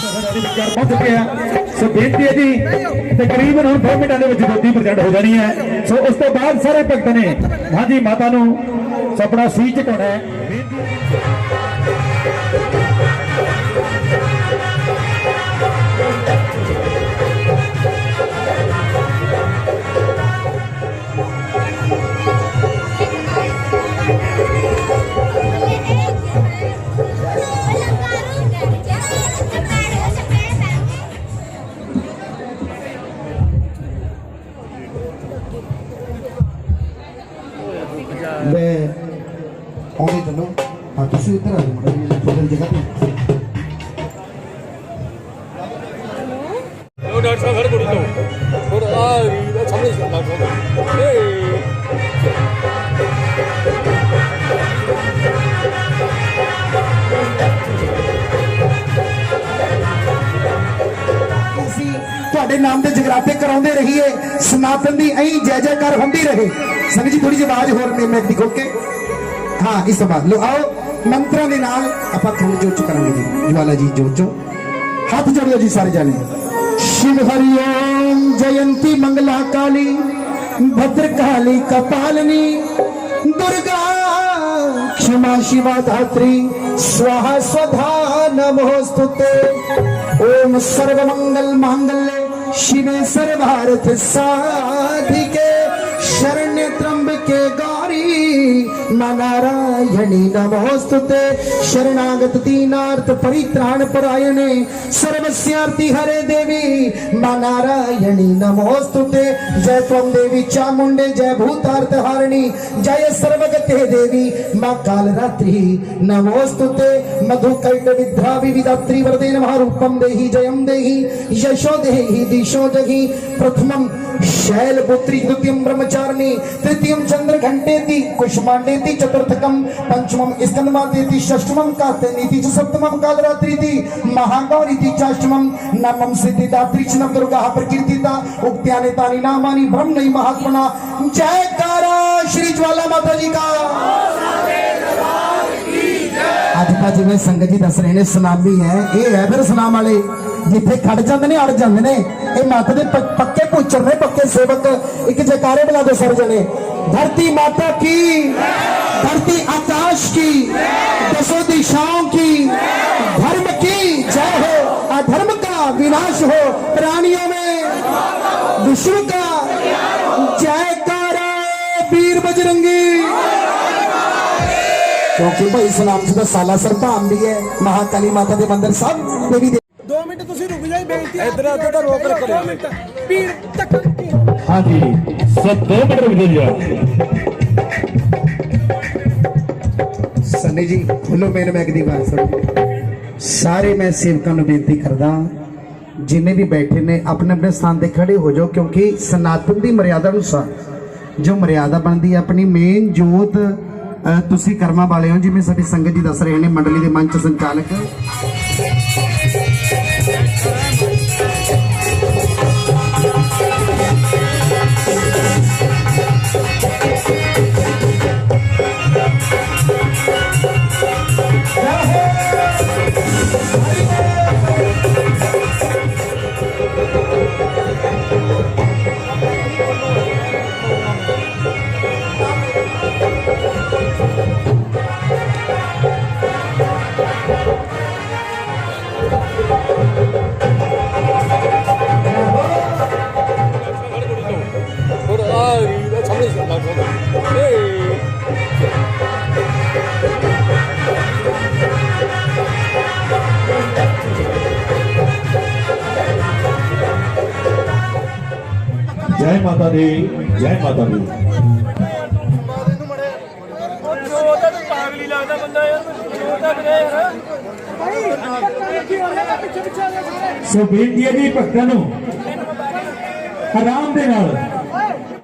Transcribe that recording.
ਵਿਚਾਰ ਪਹੁੰਚ ਪਿਆ ਸੋ ਬੇਨਤੀ ਹੈ ਜੀ ਤਕਰੀਬਨ ਹੁਣ 2 ਮਿੰਟਾਂ ਦੇ ਵਿੱਚ ਜੋਤੀ ਪ੍ਰਗਟ ਹੋ ਜਾਣੀ ਹੈ। ਸੋ ਉਸ ਤੋਂ ਬਾਅਦ ਸਾਰੇ ਭਗਤ ਨੇ, ਹਾਂਜੀ, ਮਾਤਾ ਨੂੰ ਸਪਨਾ ਸੀ ਝਟਾਉਣਾ ਹੈ। ਹਾਂ ਤੁਸੀਂ ਇੱਧਰ ਆ ਜਾਓ ਮੜਾ ਥੋੜੀ ਜਗ੍ਹਾ ਤੇ ਉਹ ਡਾਕਟਰ ਸਾਹਿਬ ਖੜੇ ਕੁੜੀ ਤੋਂ ਹੋਰ ਆ ਇਹ ਸਾਹਮਣੇ ਸੀ ਡਾਕਟਰ ਸਾਹਿਬ ਏ ਅਸੀਂ ਤੁਹਾਡੇ ਨਾਮ ਦੇ ਜਗਰਾਤੇ ਕਰਾਉਂਦੇ ਰਹੀਏ ਸਨਾਤਨ ਦੀ ਐਂ ਜੈ ਜੈਕਾਰ ਹੁੰਦੀ ਰਹੇ। ਸੰਗਤ ਜੀ ਥੋੜੀ ਜਿਹੀ ਆਵਾਜ਼ ਹੋਰ ਨੇ ਮੈਂ ਦੀ ਖੋਲ ਕੇ ਹਾਂ ਇਸ ਬਾਅਦ। ਲੋ ਆਓ। ਮੰਤਰਾਂ ਦੇ ਨਾਲ ਆਪਾਂ ਤੁਹਾਨੂੰ ਜੋਚ ਕਰਾਂਗੇ ਜੀ ਜਵਾਲਾ ਜੀ ਜੋਚੋ ਹੱਥ ਜੋੜਿਓ ਜੀ ਸਾਰੇ ਜਾਣੇ शिव हरि ओम जयंती मंगला काली भद्रकाली कपालिनी दुर्गा क्षमा शिवा धात्री स्वाहा स्वधा नमोस्तुते ओम सर्वमंगल मांगल्ये शिवे सर्वार्थ साधिके शरण्य त्र्यंबके गौरी नारायणी नमोस्तुते शरणागत दीनार्थ परित्राण परायणे सर्वस्यार्ति हरे देवी मा नारायणी नमोस्तुते जय त्वं देवी चामुंडे जय भूतार्थ हारिणी जय सर्वगते देवी मा कालरात्रि नमोस्तुते मधु कैट विद्या विविधात्री वरदे नमः रूपं देहि जयं देहि यशो देहि दिशो जहि प्रथमं शैलपुत्री द्वितीयं ब्रह्मचारिणी तृतीयं चंद्रघंटेति कुष्मांडेति चतुर्थकं पंचमं स्कंदमातेति षष्ठमं कार्तेनीति च सप्तमं कालरात्रीति महागौरीति चाष्टमं नवमं सिद्धिदात्री च नव दुर्गा प्रकीर्तिता उक्त्यानि तानि नामानि ब्रह्मणि महात्मना जयकारा श्री ज्वाला माता जी का ਅੱਜ ਤਾਂ ਜਿਵੇਂ ਸੰਗਤ ਜੀ ਦੱਸ ਰਹੇ ਨੇ ਸੁਨਾਮੀ ਹੈ ਇਹ ਹੈ ਫਿਰ ਸੁਨਾਮ ਵਾਲੇ ਜਿੱਥੇ ਖੜ ਜਾਂਦੇ ਨੇ ਅੜ ਜਾਂਦੇ ਨੇ ਇਹ ਮੱਤ ਦੇ ਪ- ਪੱਕੇ ਪੁੱਛਰ ਨੇ ਪੱਕੇ ਸੇਵਕ ਇੱਕ ਜੈਕਾਰੇ ਬੁਲਾ ਦੋ ਸਰ ਜਣੇ धरती माता की धरती आकाश की दसों दिशाओं की धर्म की जय हो अधर्म का विनाश हो प्राणियों में विश्व का जयकारा वीर बजरंगी ਕਿਉਂਕਿ ਭਾਈ ਸਲਾਮ ਜੀ ਦਾ ਸਾਲਾ ਸਰਧਾਮ ਵੀ ਹੈ ਮਹਾਕਾਲੀ ਮਾਤਾ ਦੇ ਮੰਦਿਰ ਸਭ ਦੇਵੀ ਦੇ 2 ਮਿੰਟ ਤੁਸੀਂ ਰੁਕ ਜਾਈ ਬੇਨਤੀ ਇਧਰ ਆ ਤਾਂ ਰੋਕ ਰੱਖੋ 2 ਮਿੰਟ ਪੀੜ ਤੱਕ ਹਾਂਜੀ ਸੋ 2 ਮਿੰਟ ਰੁਕ ਜਾਓ ਜੀ ਜੀ ਖੁੱਲੋ ਮੇਰੇ ਮੈਗ ਦੀ ਬਾਤ ਸੁਣੋ। ਸਾਰੇ ਮੈਂ ਸੇਵਕਾਂ ਨੂੰ ਬੇਨਤੀ ਕਰਦਾ, ਜਿੰਨੇ ਵੀ ਬੈਠੇ ਨੇ, ਆਪਣੇ ਆਪਣੇ ਸਥਾਨ ਤੇ ਖੜੇ ਹੋ ਜਾਓ, ਕਿਉਂਕਿ ਸਨਾਤਨ ਦੀ ਮਰਿਆਦਾ ਅਨੁਸਾਰ ਜੋ ਮਰਿਆਦਾ ਬਣਦੀ ਹੈ, ਆਪਣੀ ਮੇਨ ਜੋਤ ਤੁਸੀਂ ਕਰਮਾਂ ਵਾਲੇ ਹੋ, ਜਿਵੇਂ ਸਾਡੀ ਸੰਗਤ ਜੀ ਦੱਸ ਰਹੇ ਨੇ, ਮੰਡਲੀ ਦੇ ਮੰਚ ਸੰਚਾਲਕ। ਜੈ ਮਾਤਾ ਦੀ, ਜੈ ਮਾਤਾ ਦੀ। ਸੋ ਬੇਨਤੀ ਹੈ ਜੀ ਭਗਤਾਂ ਨੂੰ, ਆਰਾਮ ਦੇ ਨਾਲ